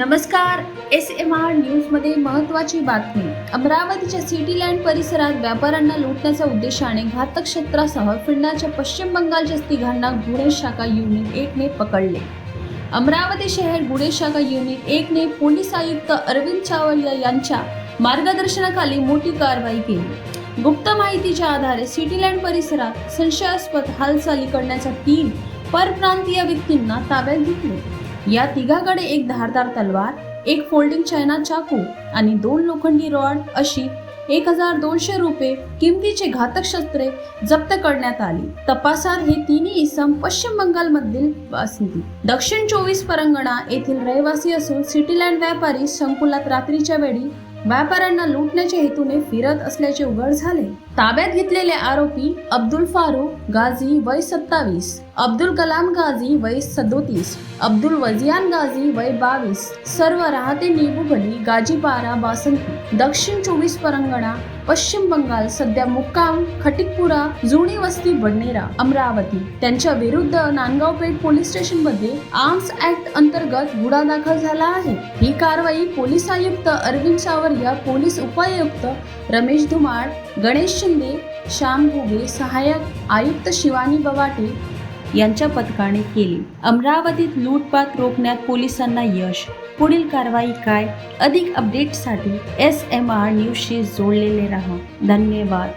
नमस्कार S M R न्यूजमध्ये महत्त्वाची बातमी. अमरावतीच्या सिटी लँड परिसरात व्यापाऱ्यांना लुटण्याच्या उद्देशाने घातक क्षेत्रासह फिरण्याच्या पश्चिम बंगालच्या तिघांना गुन्हे शाखा युनिट एकने पकडले. अमरावती शहर गुन्हे शाखा युनिट एकने पोलीस आयुक्त अरविंद चावलिया यांच्या मार्गदर्शनाखाली मोठी कारवाई केली. गुप्त माहितीच्या आधारे सिटी लँड परिसरात संशयास्पद हालचाली करण्याच्या तीन परप्रांतीय व्यक्तींना ताब्यात घेतले. या तिघाकडे एक धारदार तलवार एक फोल्डिंग चायना चाकू आणि दोन लोखंडी रॉड अशी एक हजार दोनशे रुपये किमतीचे घातक शस्त्रे जप्त करण्यात आली. तपासात हे तिन्ही इसम पश्चिम बंगालमधील वासिंती दक्षिण चोवीस परंगणा येथील रहिवासी असून सिटीलँड व्यापारी संकुलात रात्रीच्या वेळी व्यापाऱ्यांना लुटण्याच्या हेतूने फिरत असल्याचे उघड झाले. ताब्यात घेतलेले आरोपी अब्दुल फारूक गाझी वय सत्तावीस अब्दुल कलाम गाझी वय सदोतीस अब्दुल वजियान गाझी वय बावीस सर्व राहते निबुगली गाजीपारा बासंती दक्षिण चोवीस परंगणा पश्चिम बंगाल सध्या मुक्काम खटिकपुरा जुनी वस्ती बडनेरा अमरावती. त्यांच्या विरुद्ध नांदगाव पेठ पोलीस स्टेशनमध्ये आर्म्स ऍक्ट अंतर्गत गुन्हा दाखल झाला आहे. ही कारवाई पोलीस आयुक्त अरविंद सावरिया पोलीस उपायुक्त रमेश धुमाळ गणेश शिंदे श्याम घुगे सहाय्यक आयुक्त शिवानी बवाटे यांच्या पथकाने केली. अमरावतीत लूटपाट रोखण्यात पोलिसांना यश. पुढील कारवाई काय? अधिक अपडेटसाठी एस एम आर न्यूजशी जोडलेले राहा. धन्यवाद.